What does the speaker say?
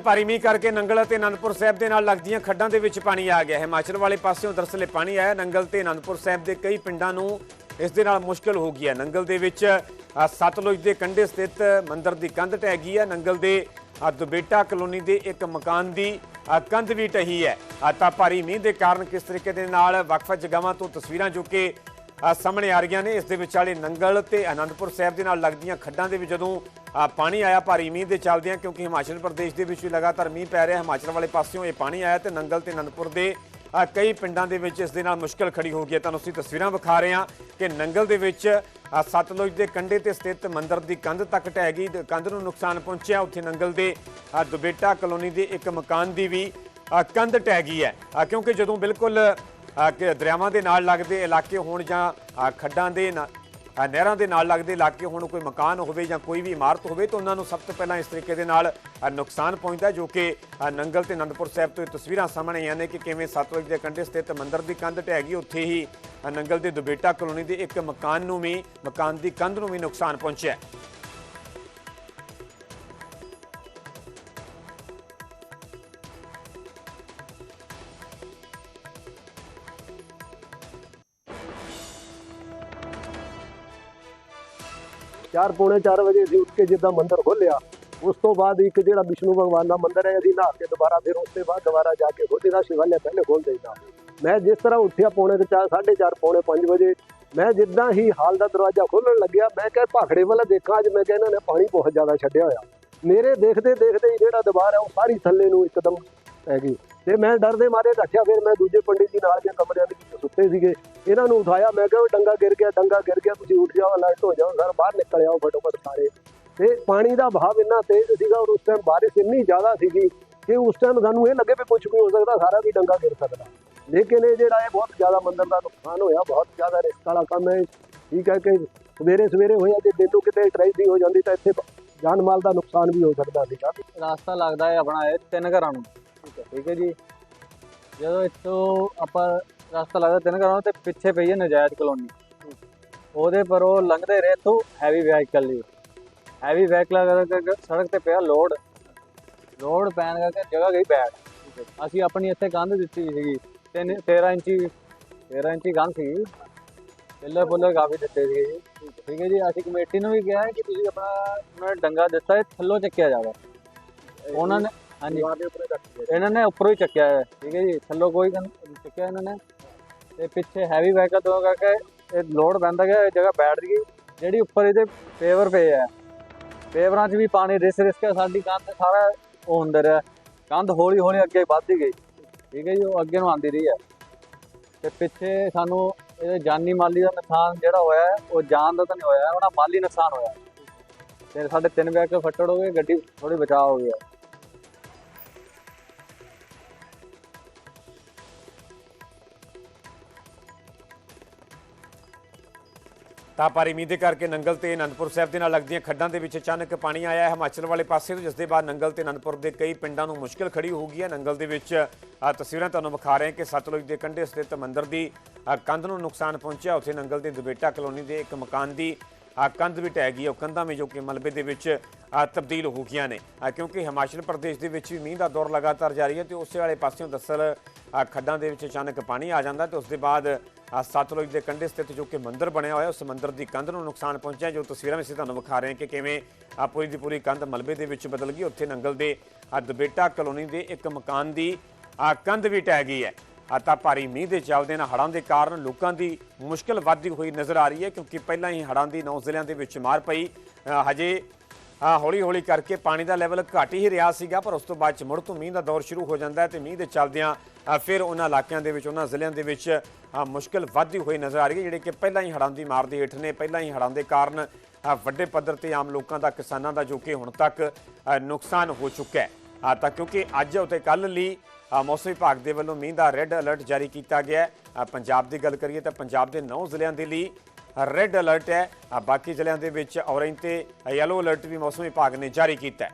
ਭਾਰੀ ਮੀਂਹ ਕਰਕੇ ਨੰਗਲ ਅਤੇ ਅਨੰਦਪੁਰ ਸਾਹਿਬ ਦੇ ਨਾਲ ਲੱਗਦੀਆਂ ਖੱਡਾਂ ਦੇ ਵਿੱਚ ਪਾਣੀ ਆ ਗਿਆ ਹੈ। ਹਿਮਾਚਲ ਵਾਲੇ ਪਾਸਿਓਂ ਦਰਸਲੇ ਪਾਣੀ ਆਇਆ ਨੰਗਲ ਤੇ ਅਨੰਦਪੁਰ ਸਾਹਿਬ ਦੇ ਕਈ ਪਿੰਡਾਂ ਨੂੰ ਇਸ ਦੇ ਨਾਲ ਮੁਸ਼ਕਲ ਹੋ ਗਈ ਹੈ। ਨੰਗਲ ਦੇ ਵਿੱਚ ਸਤਲੁਜ ਦੇ ਕੰਢੇ ਸਥਿਤ ਮੰਦਰ ਦੀ ਕੰਧ ਢਹਿ ਗਈ ਹੈ। ਨੰਗਲ ਦੇ ਦੁਬੇਟਾ ਕਲੋਨੀ ਦੇ ਇੱਕ ਮਕਾਨ ਦੀ ਕੰਧ ਵੀ ਢਹੀ ਹੈ। ਤਾਂ ਭਾਰੀ ਮੀਂਹ ਦੇ ਕਾਰਨ ਕਿਸ ਤਰੀਕੇ ਦੇ ਨਾਲ ਵੱਖ-ਵੱਖ ਜਗ੍ਹਾਵਾਂ ਤੋਂ ਤਸਵੀਰਾਂ ਜੋ ਕਿ ਸਾਹਮਣੇ ਆ ਰਹੀਆਂ ਨੇ। ਇਸ ਦੇ ਵਿਚਾਲੇ ਨੰਗਲ ਤੇ ਅਨੰਦਪੁਰ ਸਾਹਿਬ ਦੇ ਨਾਲ ਲੱਗਦੀਆਂ ਖੱਡਾਂ ਦੇ ਵਿੱਚ ਜਦੋਂ ਪਾਣੀ ਆਇਆ, ਭਾਰੀ ਮੀਂਹ ਦੇ ਚੱਲਦਿਆਂ ਕਿਉਂਕਿ ਹਿਮਾਚਲ ਪ੍ਰਦੇਸ਼ ਦੇ ਵਿੱਚ ਵੀ ਲਗਾਤਾਰ ਮੀਂਹ ਪੈ ਰਿਹਾ, ਹਿਮਾਚਲ ਵਾਲੇ ਪਾਸਿਓਂ ਇਹ ਪਾਣੀ ਆਇਆ ਤੇ ਨੰਗਲ ਤੇ ਅਨੰਦਪੁਰ ਦੇ ਕਈ ਪਿੰਡਾਂ ਦੇ ਵਿੱਚ ਇਸ ਦੇ ਨਾਲ ਮੁਸ਼ਕਲ ਖੜੀ ਹੋ ਗਈ ਹੈ। ਤੁਹਾਨੂੰ ਅਸੀਂ ਤਸਵੀਰਾਂ ਵਿਖਾ ਰਹੇ ਹਾਂ ਕਿ ਨੰਗਲ ਦੇ ਵਿੱਚ ਸਤਲੁਜ ਦੇ ਕੰਢੇ ਤੇ ਸਥਿਤ ਮੰਦਰ ਦੀ ਕੰਧ ਤੱਕ ਢਹਿ ਗਈ ਕੰਧ ਨੂੰ ਨੁਕਸਾਨ ਪਹੁੰਚਿਆ। ਉੱਥੇ ਨੰਗਲ ਦੇ ਦੁਬੇਟਾ ਕਲੋਨੀ ਦੇ ਇੱਕ ਮਕਾਨ ਦੀ ਵੀ ਕੰਧ ਢਹਿ ਗਈ ਹੈ। ਕਿਉਂਕਿ ਜਦੋਂ ਬਿਲਕੁਲ ਦਰਿਆਵਾਂ ਦੇ ਨਾਲ ਲੱਗਦੇ ਇਲਾਕੇ ਹੋਣ ਜਾਂ ਖੱਡਾਂ ਦੇ ਨਹਿਰਾਂ ਦੇ ਨਾਲ ਲੱਗਦੇ ਇਲਾਕੇ ਹੋਣ, ਕੋਈ ਮਕਾਨ ਹੋਵੇ ਜਾਂ ਕੋਈ ਵੀ ਇਮਾਰਤ ਹੋਵੇ, ਤਾਂ ਉਹਨਾਂ ਨੂੰ ਸਭ ਤੋਂ ਪਹਿਲਾਂ ਇਸ ਤਰੀਕੇ ਦੇ ਨਾਲ ਨੁਕਸਾਨ ਪਹੁੰਚਦਾ, ਜੋ ਕਿ ਨੰਗਲ ਤੇ ਅਨੰਦਪੁਰ ਸਾਹਿਬ ਤੋਂ ਇਹ ਤਸਵੀਰਾਂ ਸਾਹਮਣੇ ਆਈਆਂ ਨੇ ਕਿ ਕਿਵੇਂ ਸਤਲੁਜ ਦੇ ਕੰਢੇ ਸਥਿਤ ਮੰਦਰ ਦੀ ਕੰਧ ਢਹਿ ਗਈ, ਉੱਥੇ ਹੀ ਨੰਗਲ ਦੇ ਦੁਬੇਟਾ ਕਲੋਨੀ ਦੇ ਇੱਕ ਮਕਾਨ ਨੂੰ ਵੀ, ਮਕਾਨ ਦੀ ਕੰਧ ਨੂੰ ਵੀ ਨੁਕਸਾਨ ਪਹੁੰਚਿਆ। ਹੈ। ਚਾਰ ਪੌਣੇ 4 ਵਜੇ ਅਸੀਂ ਉੱਠ ਕੇ ਜਿੱਦਾਂ ਮੰਦਿਰ ਖੋਲਿਆ ਉਸ ਤੋਂ ਬਾਅਦ ਇੱਕ ਜਿਹੜਾ ਵਿਸ਼ਨੂੰ ਭਗਵਾਨ ਦਾ ਮੰਦਿਰ ਹੈ, ਅਸੀਂ ਨਹਾ ਕੇ ਦੁਬਾਰਾ ਫਿਰ ਉਸ ਤੋਂ ਬਾਅਦ ਦੁਬਾਰਾ ਜਾ ਕੇ ਖੋਲੀ ਦਾ ਸ਼ਿਵਾਲਿਆ ਪਹਿਲੇ ਖੋਲ ਦੇਈਦਾ ਮੈਂ ਜਿਸ ਤਰ੍ਹਾਂ ਉੱਠਿਆ ਪੌਣੇ 4 4:30 ਪੌਣੇ 5 ਵਜੇ, ਮੈਂ ਜਿੱਦਾਂ ਹੀ ਹਾਲ ਦਾ ਦਰਵਾਜ਼ਾ ਖੋਲਣ ਲੱਗਿਆ, ਮੈਂ ਕਿਹਾ ਭਾਖੜੇ ਵਾਲਾ ਦੇਖਾਂ, ਅੱਜ ਮੈਂ ਕਿਹਾ ਇਹਨਾਂ ਨੇ ਪਾਣੀ ਬਹੁਤ ਜ਼ਿਆਦਾ ਛੱਡਿਆ ਹੋਇਆ ਮੇਰੇ ਦੇਖਦੇ ਦੇਖਦੇ ਹੀ ਜਿਹੜਾ ਦੀਵਾਰ ਹੈ, ਉਹ ਸਾਰੀ ਥੱਲੇ ਨੂੰ ਇੱਕਦਮ ਪੈ ਗਈ ਤੇ ਮੈਂ ਡਰ ਦੇ ਮਾਰੇ ਰੱਖਿਆ, ਫਿਰ ਮੈਂ ਦੂਜੇ ਪੰਡਿਤ ਜੀ ਨਾਲ ਦੇ ਕਮਰਿਆਂ ਦੇ ਸੁੱਤੇ ਸੀਗੇ। ਇਹਨਾਂ ਨੂੰ ਉਠਾਇਆ। ਮੈਂ ਕਿਹਾ ਡੰਗਾ ਗਿਰ ਗਿਆ, ਡੰਗਾ ਗਿਰ ਗਿਆ, ਤੁਸੀਂ ਉੱਠ ਜਾਓ ਅਲਰਟ ਹੋ ਜਾਓ ਸਰ ਬਾਹਰ ਨਿਕਲ ਆਓ ਫਟੋਫਟ ਸਾਰੇ। ਤੇ ਪਾਣੀ ਦਾ ਵਹਾਅ ਇੰਨਾ ਤੇਜ਼ ਸੀਗਾ ਔਰ ਉਸ ਟਾਈਮ ਬਾਰਿਸ਼ ਇੰਨੀ ਜ਼ਿਆਦਾ ਸੀਗੀ ਕਿ ਉਸ ਟਾਈਮ ਸਾਨੂੰ ਇਹ ਲੱਗੇ ਵੀ ਕੁਝ ਵੀ ਹੋ ਸਕਦਾ, ਸਾਰਾ ਵੀ ਡੰਗਾ ਗਿਰ ਸਕਦਾ। ਲੇਕਿਨ ਇਹ ਜਿਹੜਾ ਹੈ ਬਹੁਤ ਜ਼ਿਆਦਾ ਮੰਦਰ ਦਾ ਨੁਕਸਾਨ ਹੋਇਆ, ਬਹੁਤ ਜ਼ਿਆਦਾ ਰਿਸਕ ਵਾਲਾ ਕੰਮ ਹੈ। ਠੀਕ ਹੈ ਕਿ ਸਵੇਰੇ ਸਵੇਰੇ ਹੋਇਆ, ਜੇ ਦਿਨ ਕਿਤੇ ਟ੍ਰੈਜਡੀ ਹੋ ਜਾਂਦੀ ਤਾਂ ਇੱਥੇ ਜਾਨ ਮਾਲ ਦਾ ਨੁਕਸਾਨ ਵੀ ਹੋ ਸਕਦਾ ਸੀਗਾ। ਰਾਸਤਾ ਲੱਗਦਾ ਹੈ ਆਪਣਾ ਇਹ ਤਿੰਨ ਘਰਾਂ ਨੂੰ। ਠੀਕ ਹੈ ਜੀ। ਜਦੋਂ ਇੱਥੋਂ ਆਪਾਂ ਰਸਤਾ ਲੱਗਦਾ ਤਿੰਨ ਘਰਾਂ ਤੇ ਪਿੱਛੇ ਪਈ ਹੈ ਨਜਾਇਜ਼ ਕਲੋਨੀ। ਉਹਦੇ ਪਰ ਉਹ ਲੰਘਦੇ ਰਹੇ ਤੋਂ ਹੈਵੀ ਵਹੀਕਲ ਲਈ। ਹੈਵੀ ਵਹੀਕਲ ਕਰਕੇ ਸੜਕ ਤੇ ਪਿਆ ਲੋਡ। ਲੋਡ ਪੈਣ ਕਰਕੇ ਜਗ੍ਹਾ ਗਈ ਬੈਡ ਅਸੀਂ ਆਪਣੀ ਇੱਥੇ ਕੰਧ ਦਿੱਤੀ ਸੀਗੀ। ਤਿੰਨ 13 ਇੰਚੀ 13 ਇੰਚੀ ਕੰਧ ਸੀ ਪਿੱਲਰ ਪੁੱਲਰ ਕਾਫੀ ਦਿੱਤੇ ਸੀਗੇ ਜੀ। ਠੀਕ ਹੈ ਜੀ ਅਸੀਂ ਕਮੇਟੀ ਨੂੰ ਵੀ ਕਿਹਾ ਕਿ ਤੁਸੀਂ ਆਪਣਾ ਉਹਨਾਂ ਨੇ ਡੰਗਾ ਦਿੱਤਾ ਹੈ ਥੱਲੋਂ ਚੱਕਿਆ ਜਾਵੇ। ਉਹਨਾਂ ਨੇ ਹਾਂਜੀ। ਇਹਨਾਂ ਨੇ ਉੱਪਰੋਂ ਹੀ ਚੱਕਿਆ ਹੈ। ਠੀਕ ਹੈ ਜੀ ਥੱਲੋਂ ਕੋਈ ਚੱਕਿਆ ਇਹਨਾਂ ਨੇ। ਤੇ ਪਿੱਛੇ ਹੈਵੀ ਵਹੀਕਲ ਤੋਂ ਕਰਕੇ ਇਹ ਲੋਡ ਪੈਂਦਾ ਗਿਆ, ਇਹ ਜਗ੍ਹਾ ਬੈਠ ਗਈ। ਜਿਹੜੀ ਉੱਪਰ ਇਹਦੇ ਪੇਵਰ ਪਏ ਆ। ਪੇਵਰਾਂ 'ਚ ਵੀ ਪਾਣੀ ਰਿਸ ਰਿਸ ਕੇ ਸਾਡੀ ਕੰਧ ਸਾਰਾ ਉਹ ਹੁੰਦਾ ਰਿਹਾ। ਕੰਧ ਹੌਲੀ ਹੌਲੀ ਅੱਗੇ ਵੱਧਦੀ ਗਈ। ਠੀਕ ਹੈ ਜੀ, ਉਹ ਅੱਗੇ ਨੂੰ ਆਂਦੀ ਰਹੀ ਹੈ ਤੇ ਪਿੱਛੇ ਸਾਨੂੰ ਇਹਦੇ ਜਾਨੀ ਮਾਲੀ ਦਾ ਨੁਕਸਾਨ ਜਿਹੜਾ ਹੋਇਆ, ਉਹ ਜਾਨ ਦਾ ਤਾਂ ਨਹੀਂ ਹੋਇਆ, ਉਹਨਾਂ ਮਾਲੀ ਨੁਕਸਾਨ ਹੋਇਆ। ਤੇ ਸਾਡੇ ਤਿੰਨ ਵਹੀਕਲ ਫੱਟੜ ਹੋ ਗਏ, ਗੱਡੀ ਥੋੜੀ ਬਚਾਅ ਹੋ ਗਿਆ ਤਾਂ ਭਾਰੀ ਮੀਂਹ ਦੇ ਕਰਕੇ ਨੰਗਲ ਤੇ ਅਨੰਦਪੁਰ ਸਾਹਿਬ ਦੇ ਨਾਲ ਲੱਗਦੀਆਂ ਖੱਡਾਂ ਦੇ ਵਿੱਚ ਅਚਾਨਕ ਪਾਣੀ ਆਇਆ ਹੈ ਹਿਮਾਚਲ ਵਾਲੇ ਪਾਸੇ ਤੋਂ, ਜਿਸ ਦੇ ਬਾਅਦ ਨੰਗਲ ਤੇ ਅਨੰਦਪੁਰ ਦੇ ਕਈ ਪਿੰਡਾਂ ਨੂੰ ਮੁਸ਼ਕਲ ਖੜੀ ਹੋ ਗਈ ਹੈ। ਨੰਗਲ ਦੇ ਵਿੱਚ ਆ ਤਸਵੀਰਾਂ ਤੁਹਾਨੂੰ ਵਿਖਾ ਰਹੇ ਹਾਂ ਕਿ ਸਤਲੁਜ ਦੇ ਕੰਢੇ ਸਥਿਤ ਮੰਦਿਰ ਦੀ ਕੰਧ ਨੂੰ ਨੁਕਸਾਨ ਪਹੁੰਚਿਆ। ਉੱਥੇ ਨੰਗਲ ਦੇ ਦੁਬੇਟਾ ਕਲੋਨੀ ਦੇ ਇੱਕ ਮਕਾਨ ਦੀ ਕੰਧ ਵੀ ਢਹਿ ਗਈ ਉਹ ਕੰਧਾਂ ਵੀ ਜੋ ਕਿ ਮਲਬੇ ਦੇ ਵਿੱਚ ਤਬਦੀਲ ਹੋ ਗਈਆਂ ਨੇ। ਕਿਉਂਕਿ ਹਿਮਾਚਲ ਪ੍ਰਦੇਸ਼ ਦੇ ਵਿੱਚ ਵੀ ਮੀਂਹ ਦਾ ਦੌਰ ਲਗਾਤਾਰ ਜਾਰੀ ਹੈ ਤੇ ਉਸੇ ਵਾਲੇ ਪਾਸਿਓਂ ਦਸਲ ਖੱਡਾਂ ਦੇ ਵਿੱਚ ਅਚਾਨਕ ਪਾਣੀ ਆ ਜਾਂਦਾ ਤੇ ਉਸ ਦੇ ਬਾਅਦ ਸਤਲੁਜ ਦੇ ਕੰਢੇ ਸਥਿਤ ਜੋ ਕਿ ਮੰਦਿਰ ਬਣਿਆ ਹੋਇਆ ਉਸ ਮੰਦਿਰ ਦੀ ਕੰਧ ਨੂੰ ਨੁਕਸਾਨ ਪਹੁੰਚਿਆ ਜੋ ਤਸਵੀਰਾਂ ਵਿੱਚ ਅਸੀਂ ਤੁਹਾਨੂੰ ਵਿਖਾ ਰਹੇ ਹਾਂ ਕਿ ਕਿਵੇਂ ਆ ਪੂਰੀ ਦੀ ਪੂਰੀ ਕੰਧ ਮਲਬੇ ਦੇ ਵਿੱਚ ਬਦਲ ਗਈ। ਉੱਥੇ ਨੰਗਲ ਦੇ ਆ, ਦੁਬੇਟਾ ਕਲੋਨੀ ਦੇ ਇੱਕ ਮਕਾਨ ਦੀ ਆ, ਕੰਧ ਵੀ ਟਹਿ ਗਈ ਹੈ। ਆ ਤਾਂ ਭਾਰੀ ਮੀਂਹ ਦੇ ਚੱਲਦੇ ਨਾਲ ਹੜ੍ਹਾਂ ਦੇ ਕਾਰਨ ਲੋਕਾਂ ਦੀ ਮੁਸ਼ਕਲ ਵੱਧਦੀ ਹੋਈ ਨਜ਼ਰ ਆ ਰਹੀ ਹੈ ਕਿਉਂਕਿ ਪਹਿਲਾਂ ਹੀ ਹੜ੍ਹਾਂ ਦੀ ਨੌ ਜ਼ਿਲ੍ਹਿਆਂ ਦੇ ਵਿੱਚ ਮਾਰ ਪਈ। ਹਜੇ ਹੌਲੀ ਹੌਲੀ ਕਰਕੇ ਪਾਣੀ ਦਾ ਲੈਵਲ ਘਟ ਹੀ ਰਿਹਾ ਸੀਗਾ ਪਰ ਉਸ ਤੋਂ ਬਾਅਦ ਚ ਮੁੜ ਤੋਂ ਮੀਂਹ ਦਾ ਦੌਰ ਸ਼ੁਰੂ ਹੋ ਜਾਂਦਾ ਹੈ ਤੇ ਮੀਂਹ ਦੇ ਚੱਲਦਿਆਂ ਫਿਰ ਉਹਨਾਂ ਇਲਾਕਿਆਂ ਦੇ ਵਿੱਚ ਉਹਨਾਂ ਜ਼ਿਲ੍ਹਿਆਂ ਦੇ ਵਿੱਚ ਅ, ਮੁਸ਼ਕਲ ਵੱਧਦੀ ਹੋਈ ਨਜ਼ਰ ਆ ਰਹੀ ਹੈ ਜਿਹੜੇ ਕਿ ਪਹਿਲਾਂ ਹੀ ਹੜ੍ਹਾਂ ਦੀ ਮਾਰ ਦੇ ਹੇਠ ਨੇ ਪਹਿਲਾਂ ਹੀ ਹੜ੍ਹਾਂ ਦੇ ਕਾਰਨ ਵੱਡੇ ਪੱਧਰ ਤੇ ਆਮ ਲੋਕਾਂ ਦਾ ਕਿਸਾਨਾਂ ਦਾ ਜੋ ਕਿ ਹੁਣ ਤੱਕ ਨੁਕਸਾਨ ਹੋ ਚੁੱਕਾ ਹੈ। ਤਾਂ ਕਿਉਂਕਿ ਅੱਜ ਅਤੇ ਕੱਲ ਲਈ ਮੌਸਮ ਵਿਭਾਗ ਦੇ ਵੱਲੋਂ ਮੀਂਹ ਦਾ ਰੈੱਡ ਅਲਰਟ ਜਾਰੀ ਕੀਤਾ ਗਿਆ ਹੈ। ਪੰਜਾਬ ਦੀ ਗੱਲ ਕਰੀਏ ਤਾਂ ਪੰਜਾਬ ਦੇ 9 ਜ਼ਿਲ੍ਹਿਆਂ ਦੇ ਲਈ ਰੈੱਡ ਅਲਰਟ ਹੈ। ਬਾਕੀ ਜ਼ਿਲ੍ਹਿਆਂ ਦੇ ਵਿੱਚ ਔਰੰਜ ਤੇ ਯੈਲੋ ਅਲਰਟ ਵੀ ਮੌਸਮ ਵਿਭਾਗ ਨੇ ਜਾਰੀ ਕੀਤਾ ਹੈ।